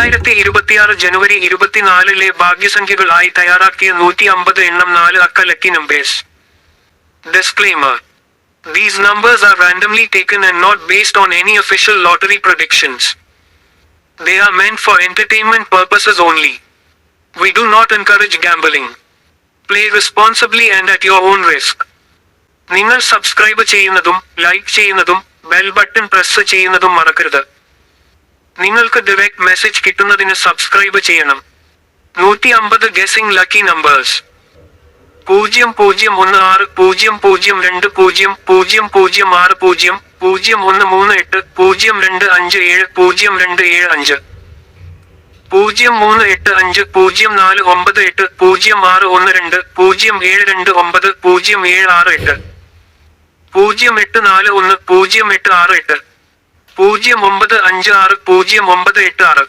ഇരുപത്തിയാറ് ജനുവരി ഇരുപത്തിനാലിലെ ഭാഗ്യസംഖ്യകൾ ആയി തയ്യാറാക്കിയ നൂറ്റി അമ്പത് എണ്ണം നാല് അക്ക lucky numbers Disclaimer These numbers are randomly taken and not based on any official lottery predictions. They are meant for entertainment purposes only. We do not encourage gambling. Play responsibly and at your own risk. നിങ്ങൾ subscribe ചെയ്യുന്നതും like ചെയ്യുന്നതും bell button press ചെയ്യുന്നതും മറക്കരുത് നിങ്ങൾക്ക് direct message കിട്ടുന്നതിന് subscribe ചെയ്യണം. നൂറ്റി അമ്പത് ഗസിംഗ് ലക്കി നമ്പേഴ്സ്. പൂജ്യം പൂജ്യം ഒന്ന് ആറ് പൂജ്യം പൂജ്യം രണ്ട് പൂജ്യം പൂജ്യം പൂജ്യം ആറ് പൂജ്യം പൂജ്യം ഒന്ന് മൂന്ന് എട്ട് പൂജ്യം രണ്ട് അഞ്ച് ഏഴ് പൂജ്യം രണ്ട് ഏഴ് അഞ്ച്. പൂജ്യം മൂന്ന് എട്ട് അഞ്ച് പൂജ്യം നാല് ഒമ്പത് എട്ട് പൂജ്യം ആറ് ഒന്ന് രണ്ട് പൂജ്യം ഏഴ് രണ്ട് ഒമ്പത് പൂജ്യം ഏഴ് ആറ് എട്ട്. പൂജ്യം എട്ട് നാല് ഒന്ന് പൂജ്യം എട്ട് ആറ് എട്ട്. പൂജ്യം ഒമ്പത് അഞ്ച് ആറ് പൂജ്യം ഒമ്പത് എട്ട് ആറ്.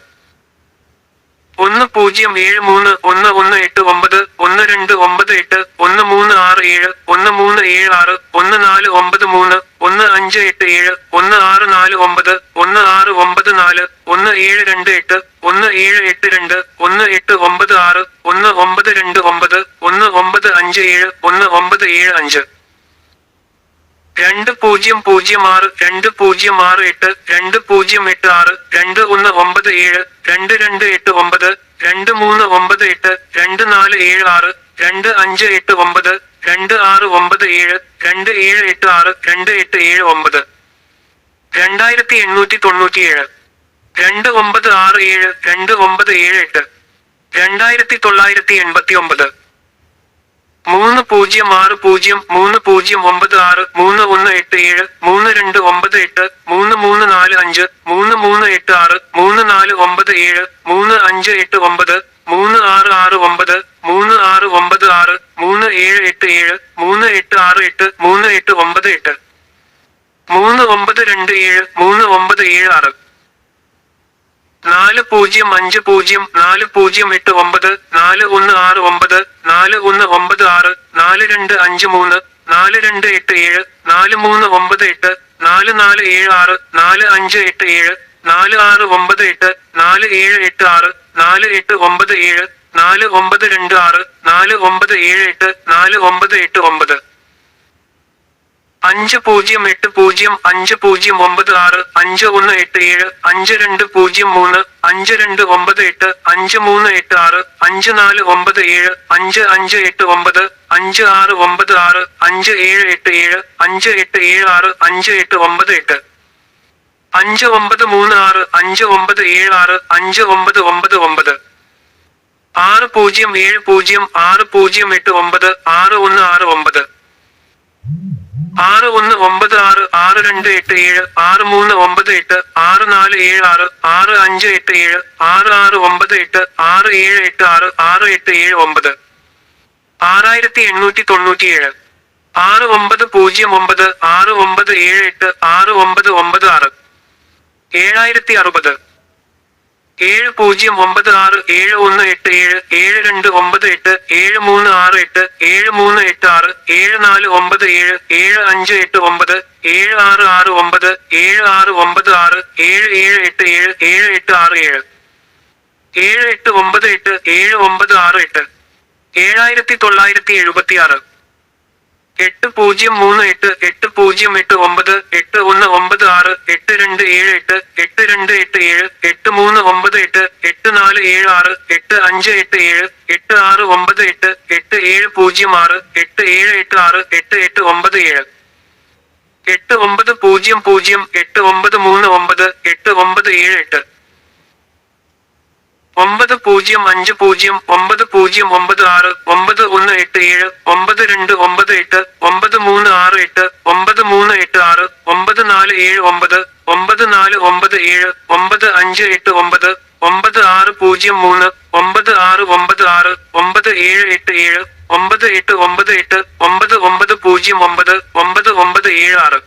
ഒന്ന് പൂജ്യം ഏഴ് മൂന്ന് ഒന്ന് ഒന്ന് എട്ട് ഒമ്പത് ഒന്ന് രണ്ട് ഒമ്പത് എട്ട് ഒന്ന് മൂന്ന് ആറ് ഏഴ് ഒന്ന് മൂന്ന് ഏഴ് ആറ് ഒന്ന് നാല് ഒമ്പത് മൂന്ന് ഒന്ന് അഞ്ച് എട്ട് ഏഴ് ഒന്ന് ആറ് നാല് ഒമ്പത് ഒന്ന് ആറ് ഒമ്പത് നാല് ഒന്ന് ഏഴ് രണ്ട് എട്ട് ഒന്ന് ഏഴ് എട്ട് രണ്ട് ഒന്ന് എട്ട് ഒമ്പത് ആറ് ഒന്ന് ഒമ്പത് രണ്ട് ഒമ്പത് ഒന്ന് ഒമ്പത് അഞ്ച് ഏഴ് ഒന്ന് ഒമ്പത് ഏഴ് അഞ്ച്. രണ്ട് പൂജ്യം പൂജ്യം ആറ് രണ്ട് പൂജ്യം ആറ് എട്ട് രണ്ട് പൂജ്യം എട്ട് ആറ് രണ്ട് ഒന്ന് ഒമ്പത് ഏഴ് രണ്ട് രണ്ട് എട്ട് ഒമ്പത് രണ്ട് മൂന്ന് ഒമ്പത് എട്ട് രണ്ട് നാല് ഏഴ് ആറ് രണ്ട് അഞ്ച് എട്ട് ഒമ്പത് രണ്ട് ആറ് ഒമ്പത് ഏഴ് രണ്ട് ഏഴ് എട്ട് ആറ് രണ്ട് എട്ട് ഏഴ് ഒമ്പത്. രണ്ടായിരത്തി എണ്ണൂറ്റി തൊണ്ണൂറ്റിയേഴ്. രണ്ട് ഒമ്പത് ആറ് ഏഴ് രണ്ട് ഒമ്പത് ഏഴ് എട്ട്. രണ്ടായിരത്തി തൊള്ളായിരത്തി എൺപത്തി ഒമ്പത്. മൂന്ന് പൂജ്യം ആറ് പൂജ്യം മൂന്ന് പൂജ്യം ഒമ്പത് ആറ് മൂന്ന് ഒന്ന് എട്ട് ഏഴ് മൂന്ന് രണ്ട് ഒമ്പത് എട്ട് മൂന്ന് മൂന്ന് നാല് അഞ്ച് മൂന്ന് മൂന്ന് എട്ട് ആറ് മൂന്ന് നാല് ഒമ്പത് ഏഴ് മൂന്ന് അഞ്ച് എട്ട് ഒമ്പത് മൂന്ന് ആറ് ആറ് ഒമ്പത് മൂന്ന് ആറ് ഒമ്പത് ആറ് മൂന്ന് ഏഴ് എട്ട് ഏഴ് മൂന്ന് എട്ട് ആറ് എട്ട് മൂന്ന് എട്ട് ഒമ്പത് എട്ട്. മൂന്ന് ഒമ്പത് രണ്ട് ഏഴ് മൂന്ന് ഒമ്പത് ഏഴ് ആറ്. നാല് പൂജ്യം അഞ്ച് പൂജ്യം നാല് പൂജ്യം എട്ട് ഒമ്പത് നാല് ഒന്ന് ആറ് ഒമ്പത് നാല് ഒന്ന് ഒമ്പത് ആറ് നാല് രണ്ട് അഞ്ച് മൂന്ന് നാല് രണ്ട് എട്ട് ഏഴ് നാല് മൂന്ന് ഒമ്പത് എട്ട് നാല് നാല് ഏഴ് ആറ് നാല് അഞ്ച് എട്ട് ഏഴ് നാല് ആറ് ഒമ്പത് എട്ട് നാല് ഏഴ് എട്ട് ആറ് നാല് എട്ട് ഒമ്പത് ഏഴ് നാല് ഒമ്പത് രണ്ട് ആറ് നാല് ഒമ്പത് ഏഴ് എട്ട് നാല് ഒമ്പത് എട്ട് ഒമ്പത്. അഞ്ച് പൂജ്യം എട്ട് പൂജ്യം അഞ്ച് പൂജ്യം ഒമ്പത് ആറ് അഞ്ച് ഒന്ന് എട്ട് ഏഴ് അഞ്ച് രണ്ട് പൂജ്യം മൂന്ന് അഞ്ച് രണ്ട് ഒമ്പത് എട്ട് അഞ്ച് മൂന്ന് എട്ട് ആറ് അഞ്ച് നാല് ഒമ്പത് ഏഴ് അഞ്ച് അഞ്ച് എട്ട് ഒമ്പത് അഞ്ച് ആറ് ഒമ്പത് ആറ് അഞ്ച് ഏഴ് എട്ട് ഏഴ് അഞ്ച് എട്ട് ഏഴ് ആറ് അഞ്ച് എട്ട് ഒമ്പത് എട്ട്. അഞ്ച് ഒമ്പത് മൂന്ന് ആറ് അഞ്ച് ഒമ്പത് ഏഴ് ആറ് അഞ്ച് ഒമ്പത് ഒമ്പത് ഒമ്പത്. ആറ് പൂജ്യം ഏഴ് പൂജ്യം ആറ് പൂജ്യം എട്ട് ഒമ്പത് ആറ് ഒന്ന് ആറ് ഒമ്പത്. ആറ് ഒന്ന് ഒമ്പത് ആറ് ആറ് രണ്ട് എട്ട് ഏഴ് ആറ് മൂന്ന് ഒമ്പത് എട്ട് ആറ് നാല് ഏഴ് ആറ് ആറ് അഞ്ച് എട്ട് ഏഴ് ആറ് ആറ് ഒമ്പത് എട്ട് ആറ് ഏഴ് എട്ട് ആറ് ആറ് എട്ട് ഏഴ് ഒമ്പത്. ആറായിരത്തി എണ്ണൂറ്റി തൊണ്ണൂറ്റിയേഴ് ആറ് ഒമ്പത് പൂജ്യം ഒമ്പത് ആറ് ഒമ്പത് ഏഴ് എട്ട് ആറ് ഒമ്പത് ഒമ്പത് ആറ്. ഏഴായിരത്തി അറുപത്. ഏഴ് പൂജ്യം ഒമ്പത് ആറ് ഏഴ് ഒന്ന് എട്ട് ഏഴ് ഏഴ് രണ്ട് ഒമ്പത് എട്ട് ഏഴ് മൂന്ന് ആറ് എട്ട് ഏഴ് മൂന്ന് എട്ട് ആറ് ഏഴ് നാല് ഒമ്പത് ഏഴ് ഏഴ് അഞ്ച് എട്ട് ഒമ്പത് ഏഴ് ആറ് ആറ് ഒമ്പത് ഏഴ് ആറ് ഒമ്പത് ആറ് ഏഴ് ഏഴ് എട്ട് ഏഴ് ഏഴ് എട്ട് ആറ് ഏഴ്. ഏഴ് എട്ട് ഒമ്പത് എട്ട് ഏഴ് ഒമ്പത് ആറ് എട്ട്. ഏഴായിരത്തി തൊള്ളായിരത്തി എഴുപത്തി ആറ് എട്ട് പൂജ്യം മൂന്ന് എട്ട് എട്ട് പൂജ്യം എട്ട് ഒമ്പത് എട്ട് ഒന്ന് ഒമ്പത് ആറ് എട്ട് രണ്ട് ഏഴ് എട്ട് എട്ട് രണ്ട് എട്ട് ഏഴ് എട്ട് മൂന്ന് ഒമ്പത് എട്ട് എട്ട് നാല് ഏഴ് ആറ് എട്ട് അഞ്ച് എട്ട് ഏഴ് എട്ട് ആറ് ഒമ്പത് എട്ട് എട്ട് ഏഴ് പൂജ്യം ആറ് എട്ട് ഏഴ് എട്ട് ആറ് എട്ട് എട്ട് ഒമ്പത് ഏഴ്. എട്ട് ഒമ്പത് പൂജ്യം പൂജ്യം എട്ട് ഒമ്പത് മൂന്ന് ഒമ്പത് എട്ട് ഒമ്പത് ഏഴ് എട്ട്. ഒമ്പത് പൂജ്യം അഞ്ച് പൂജ്യം ഒമ്പത് പൂജ്യം ഒമ്പത് ആറ് ഒമ്പത് ഒന്ന് എട്ട് ഏഴ് ഒമ്പത് രണ്ട് ഒമ്പത് എട്ട് ഒമ്പത് മൂന്ന് ആറ് എട്ട് ഒമ്പത് മൂന്ന് എട്ട് ആറ് ഒമ്പത് നാല് ഏഴ് ഒമ്പത് ഒമ്പത് നാല് ഒമ്പത് ഏഴ് ഒമ്പത് അഞ്ച് എട്ട് ഒമ്പത് ഒമ്പത് ആറ് പൂജ്യം മൂന്ന് ഒമ്പത് ആറ് ഒമ്പത് ആറ് ഒമ്പത് ഏഴ് എട്ട് ഏഴ് ഒമ്പത് എട്ട് ഒമ്പത് എട്ട് ഒമ്പത് ഒമ്പത് പൂജ്യം ഒമ്പത് ഒമ്പത് ഒമ്പത് ഏഴ് ആറ്